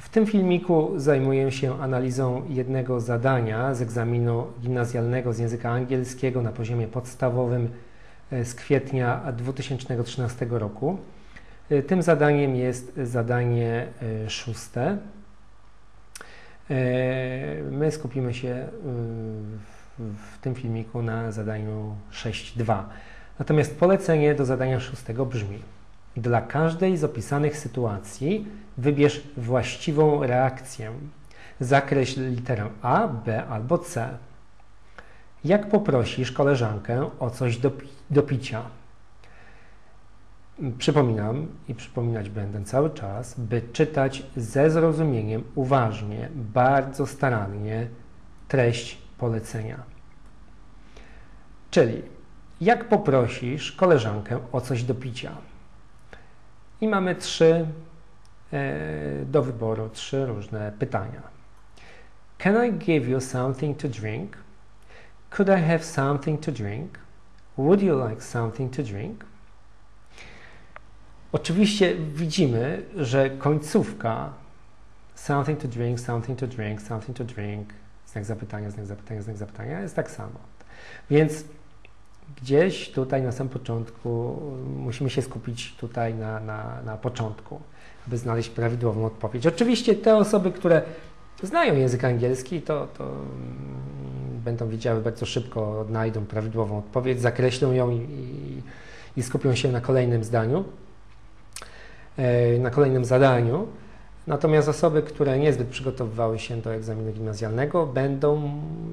W tym filmiku zajmuję się analizą jednego zadania z egzaminu gimnazjalnego z języka angielskiego na poziomie podstawowym e, z kwietnia 2013 roku. E, tym zadaniem jest zadanie e, szóste. My skupimy się w tym filmiku na zadaniu 6.2. Natomiast polecenie do zadania szóstego brzmi: Dla każdej z opisanych sytuacji wybierz właściwą reakcję. Zakreśl literę A, B albo C. Jak poprosisz koleżankę o coś do, do picia? Przypominam i przypominać będę cały czas, by czytać ze zrozumieniem, uważnie, bardzo starannie treść polecenia. Czyli jak poprosisz koleżankę o coś do picia? I mamy trzy e, do wyboru, trzy różne pytania. Can I give you something to drink? Could I have something to drink? Would you like something to drink? Oczywiście widzimy, że końcówka something to drink, something to drink, something to drink, znak zapytania, znak zapytania, znak zapytania jest tak samo. Więc gdzieś tutaj na samym początku musimy się skupić tutaj na, na, na początku, aby znaleźć prawidłową odpowiedź. Oczywiście te osoby, które znają język angielski, to, to mm, będą wiedziały bardzo szybko, odnajdą prawidłową odpowiedź, zakreślą ją i, i, i skupią się na kolejnym zdaniu, e, na kolejnym zadaniu. Natomiast osoby, które niezbyt przygotowywały się do egzaminu gimnazjalnego, będą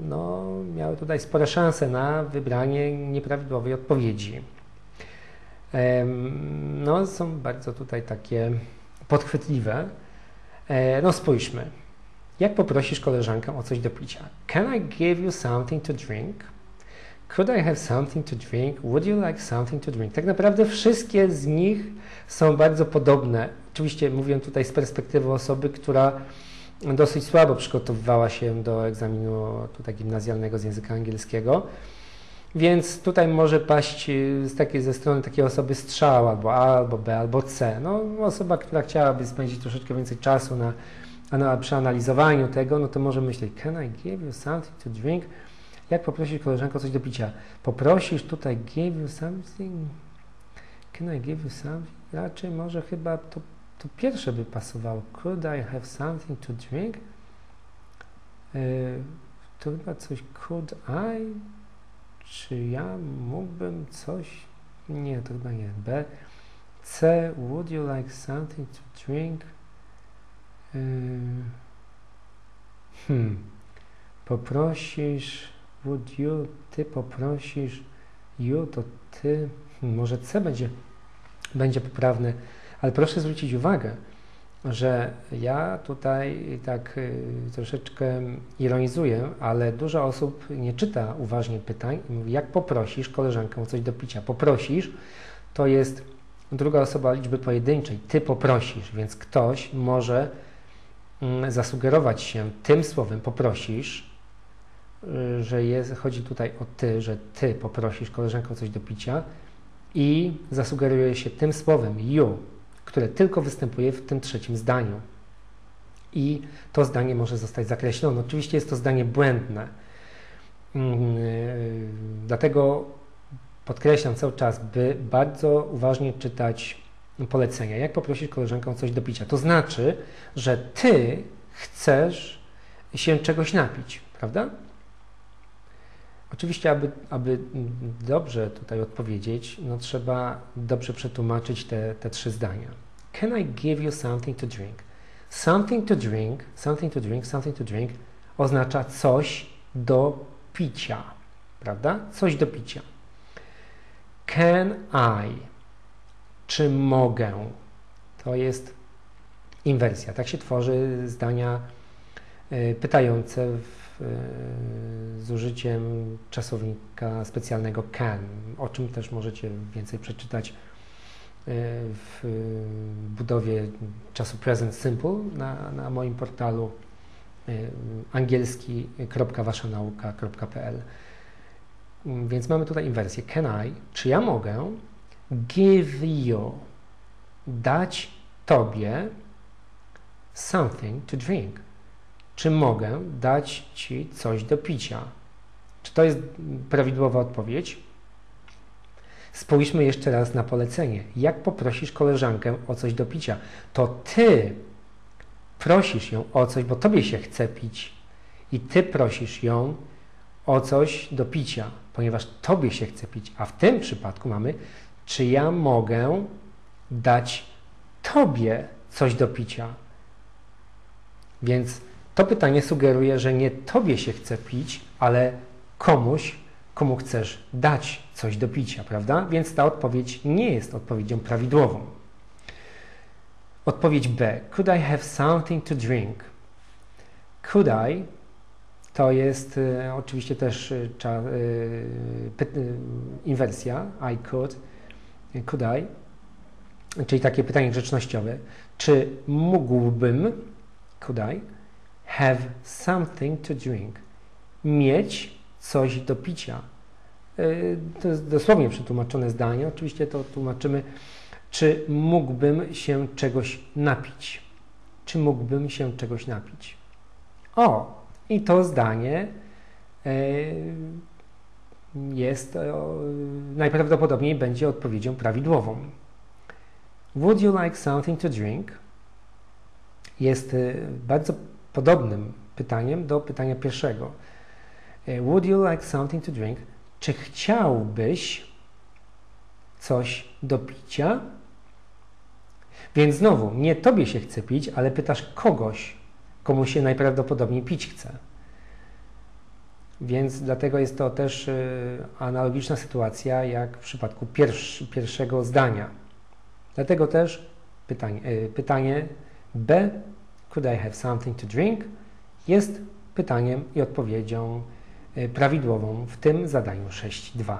no, miały tutaj spore szanse na wybranie nieprawidłowej odpowiedzi. No, są bardzo tutaj takie podchwytliwe. E, no, spójrzmy. Jak poprosisz koleżankę o coś do picia? Can I give you something to drink? Could I have something to drink? Would you like something to drink? Tak naprawdę wszystkie z nich są bardzo podobne. Oczywiście mówię tutaj z perspektywy osoby, która dosyć słabo przygotowywała się do egzaminu tutaj gimnazjalnego z języka angielskiego. Więc tutaj może paść y, z takiej, ze strony takiej osoby strzał albo A, albo B, albo C. No, osoba, która chciałaby spędzić troszeczkę więcej czasu na, na przeanalizowaniu tego, no to może myśleć, can I give you something to drink? Jak poprosić koleżankę o coś do picia? Poprosisz tutaj give you something? Can I give you something? Raczej może chyba to, to pierwsze by pasowało. Could I have something to drink? Yy, to chyba coś could I? Czy ja mógłbym coś? Nie, to chyba nie. B. C. Would you like something to drink? Yy, hmm. Poprosisz would you, ty poprosisz, you to ty, hmm, może C będzie, będzie poprawny, ale proszę zwrócić uwagę, że ja tutaj tak y, troszeczkę ironizuję, ale dużo osób nie czyta uważnie pytań i mówi, jak poprosisz koleżankę o coś do picia. Poprosisz to jest druga osoba liczby pojedynczej. Ty poprosisz, więc ktoś może mm, zasugerować się tym słowem poprosisz, Y, że jest, chodzi tutaj o ty, że ty poprosisz koleżankę o coś do picia i zasugeruje się tym słowem you, które tylko występuje w tym trzecim zdaniu. I to zdanie może zostać zakreślone. Oczywiście jest to zdanie błędne. Mm, y, dlatego podkreślam cały czas, by bardzo uważnie czytać polecenia. Jak poprosić koleżankę o coś do picia? To znaczy, że ty chcesz się czegoś napić, prawda? Oczywiście, aby, aby dobrze tutaj odpowiedzieć, no trzeba dobrze przetłumaczyć te, te trzy zdania. Can I give you something to drink? Something to drink, something to drink, something to drink oznacza coś do picia, prawda? Coś do picia. Can I? Czy mogę? To jest inwersja. Tak się tworzy zdania y, pytające w z użyciem czasownika specjalnego can, o czym też możecie więcej przeczytać e, w budowie czasu present simple na, na moim portalu e, angielski.waszanauka.pl Więc mamy tutaj inwersję. Can I, czy ja mogę give you, dać Tobie something to drink? Czy mogę dać Ci coś do picia? Czy to jest prawidłowa odpowiedź? Spójrzmy jeszcze raz na polecenie. Jak poprosisz koleżankę o coś do picia? To Ty prosisz ją o coś, bo Tobie się chce pić i Ty prosisz ją o coś do picia, ponieważ Tobie się chce pić. A w tym przypadku mamy, czy ja mogę dać Tobie coś do picia? Więc to pytanie sugeruje, że nie Tobie się chce pić, ale komuś, komu chcesz dać coś do picia, prawda? Więc ta odpowiedź nie jest odpowiedzią prawidłową. Odpowiedź B. Could I have something to drink? Could I to jest y, oczywiście też y, y, inwersja I could, could I, czyli takie pytanie grzecznościowe. Czy mógłbym, could I, have something to drink? Mieć coś do picia. Y, to jest dosłownie przetłumaczone zdanie. Oczywiście to tłumaczymy, czy mógłbym się czegoś napić. Czy mógłbym się czegoś napić? O, i to zdanie e, jest najprawdopodobniej będzie odpowiedzią prawidłową. Would you like something to drink? Jest e, bardzo podobnym pytaniem do pytania pierwszego. E, would you like something to drink? Czy chciałbyś coś do picia? Więc znowu, nie tobie się chce pić, ale pytasz kogoś, komu się najprawdopodobniej pić chce. Więc dlatego jest to też y, analogiczna sytuacja jak w przypadku pierwszy, pierwszego zdania. Dlatego też pytanie, y, pytanie B, could I have something to drink, jest pytaniem i odpowiedzią y, prawidłową w tym zadaniu 6.2.